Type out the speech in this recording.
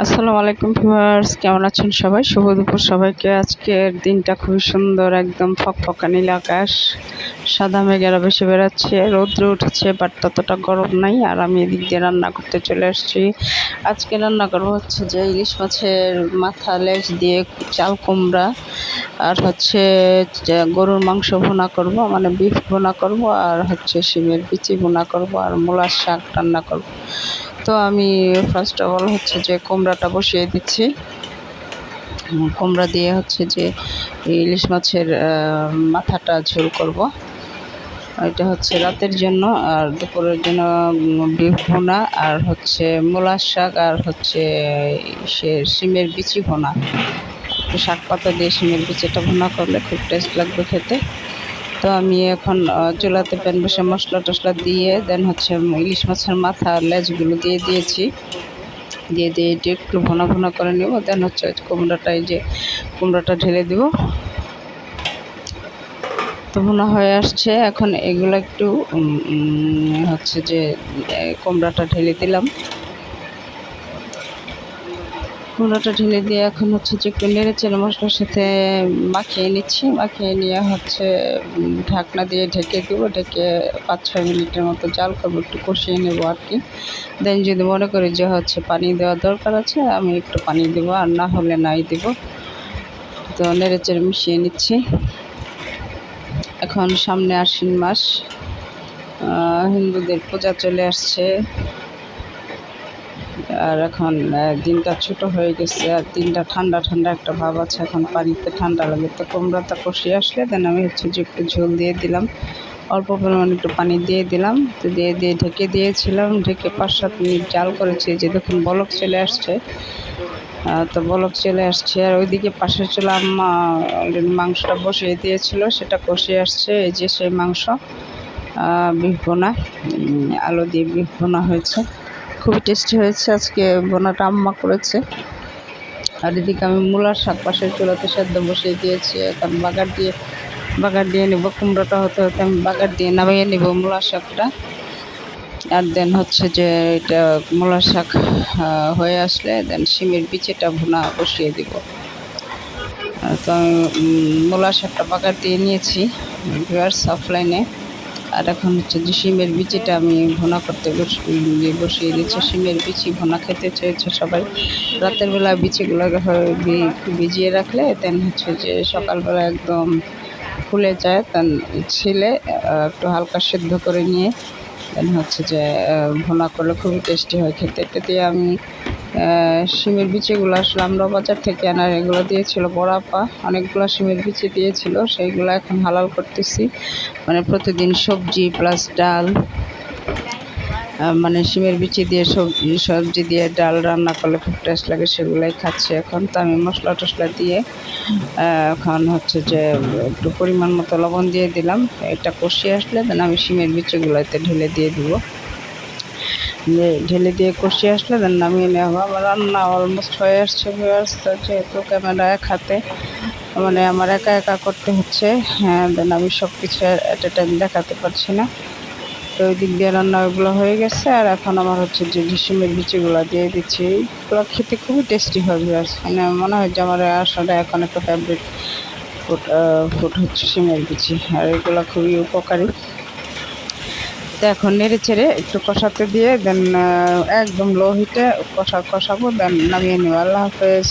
আসসালামু আলাইকুম ভিউয়ার্স, কেমন আছেন সবাই? শুভ দুপুর সবাইকে। আজকের দিনটা খুবই সুন্দর, একদম ফকফকা নীল আকাশ। সাদা মেঘেরা বেশি বেড়াচ্ছে, রৌদ্র উঠেছে বাট ততটা গরম নাই। আর আমি এদিক দিয়ে রান্না করতে চলে আসছি। আজকে রান্না করব হচ্ছে যে ইলিশ মাছের মাথা লেজ দিয়ে চাল কুমড়া। আর হচ্ছে গরুর মাংস ভুনা করব মানে বিফ ভুনা করব, আর হচ্ছে শিমের বিচি ভুনা করব, আর মূলার শাক রান্না করব। তো আমি ফার্স্ট অফ অল হচ্ছে যে কুমড়াটা বসিয়ে দিচ্ছি। কুমড়া দিয়ে হচ্ছে যে ইলিশ মাছের মাথাটা ঝোল করব। এটা হচ্ছে রাতের জন্য আর দুপুরের জন্য বিফ ভুনা আর হচ্ছে মূলার শাক আর হচ্ছে সে শিমের বিচি ভুনা। শাক পাতা দিয়ে শিমের বিচিটা ভুনা করলে খুব টেস্ট লাগবে খেতে। তো আমি এখন চুলাতে প্যান বসে মশলা টশলা দিয়ে দেন হচ্ছে ইলিশ মাছের মাথা লেজগুলো দিয়ে দিয়েছি। দিয়ে দিয়ে এটি একটু ভোনা ভোনা করে নেব দেন হচ্ছে কুমড়োটা, এই যে কুমড়াটা ঢেলে দিব। তো ভোনা হয়ে আসছে। এখন এগুলো একটু হচ্ছে যে কুমড়াটা ঢেলে দিলাম। কুমড়োটা ঢেলে দিয়ে এখন হচ্ছে যে একটু নেড়ে চেড়ে মশলার সাথে মাখিয়ে নিচ্ছি। মাখিয়ে নিয়ে হচ্ছে ঢাকনা দিয়ে ঢেকে দেবো। ঢেকে পাঁচ ছয় মিনিটের মতো জাল করব, একটু কষিয়ে নেব আর কি। দেন যদি মনে করি যে হচ্ছে পানি দেওয়ার দরকার আছে, আমি একটু পানি দেবো আর না হলে নাই দেবো। তো নেড়ে চেড়ে মিশিয়ে নিচ্ছি। এখন সামনে আশ্বিন মাস। হিন্দুদের পূজা চলে আসছে। আর এখন দিনটা ছোট হয়ে গেছে আর দিনটা ঠান্ডা ঠান্ডা একটা ভাব আছে। এখন পানিতে ঠান্ডা লাগে। তো কুমড়াটা কষিয়ে আসলে দেন আমি হচ্ছে যে একটু ঝোল দিয়ে দিলাম। অল্প পরিমাণে একটু পানি দিয়ে দিলাম। তো দিয়ে দিয়ে ঢেকে দিয়েছিলাম। ঢেকে পাঁচ সাত মিনিট জাল করেছি। যে দেখুন বলক চলে আসছে। তো বলক চলে আসছে আর ওইদিকে পাশে চলে মাংসটা বসিয়ে দিয়েছিল। সেটা কষিয়ে আসছে। এই যে সেই মাংস বিফ বোনা আলু দিয়ে বিফ বোনা হয়েছে। খুবই টেস্টি হয়েছে। আজকে বোনাটা আম্মা করেছে। আর এদিকে আমি মূলার শাক পাশের চুলাতে সেদ্ধ বসিয়ে দিয়েছি। এখন বাগার দিয়ে বাগার দিয়ে নেব। কুমড়োটা হতে হতে আমি বাগার দিয়ে নামিয়ে নেব মূলার শাকটা। আর দেন হচ্ছে যে এটা মূলার শাক হয়ে আসলে দেন শিমের বিচিটা ভুনা বসিয়ে দিব। তো আমি মূলার শাকটা বাগার দিয়ে নিয়েছি। ভিউয়ার্স অফলাইনে আর এখন হচ্ছে যে শিমের বিচিটা আমি ভোনা করতে বসিয়ে দিচ্ছি শিমের বিচি ভোনা খেতে চেয়েছে সবাই। রাতের বেলা বিচিগুলো ভিজিয়ে রাখলে তেন হচ্ছে যে সকালবেলা একদম ফুলে যায়। তেন ছিলে একটু হালকা সেদ্ধ করে নিয়ে হচ্ছে যে ভোনা করলে খুবই টেস্টি হয় খেতে। খেতে দিয়ে আমি শিমের বিচিগুলো আসলে আমরা বাজার থেকে আনার এগুলো দিয়েছিল বড়াপা অনেকগুলো শিমের বিচি দিয়েছিল, সেইগুলো এখন হালাল করতেছি। মানে প্রতিদিন সবজি প্লাস ডাল মানে শিমের বিচি দিয়ে সবজি সবজি দিয়ে ডাল রান্না করলে খুব টেস্ট লাগে, সেগুলোই খাচ্ছি এখন। তো আমি মশলা টশলা দিয়ে এখন হচ্ছে যে একটু পরিমাণ মতো লবণ দিয়ে দিলাম। এটা কষিয়ে আসলে দেন আমি শিমের বিচিগুলোতে ঢেলে দিয়ে দিব। ঢেলে দিয়ে কষিয়ে আসলে দেন নামিয়ে নেওয়া আমার রান্না অলমোস্ট হয়ে আসছে হয়ে আসছে যেহেতু ক্যামেরা এক হাতে মানে আমার একা একা করতে হচ্ছে হ্যাঁ দেন আমি সব কিছু অ্যাট এ টাইম দেখাতে পারছি না। তো ওই দিক দিয়ে রান্না ওইগুলো হয়ে গেছে, আর এখন আমার হচ্ছে যে ডিসিমের বিচিগুলো দিয়ে দিচ্ছি। এগুলো খেতে খুবই টেস্টি হবে মানে মনে হয় যে আমার আসলে এখন একটা ফেভারিট ফুড ফুড হচ্ছে সিমের বিচি আর এগুলো খুবই উপকারী। তো এখন নেড়ে ছেড়ে একটু কষাতে দিয়ে দেন একদম লো হিটে কষা কষাবো দেন নামিয়ে নেব। আল্লাহ হাফেজ।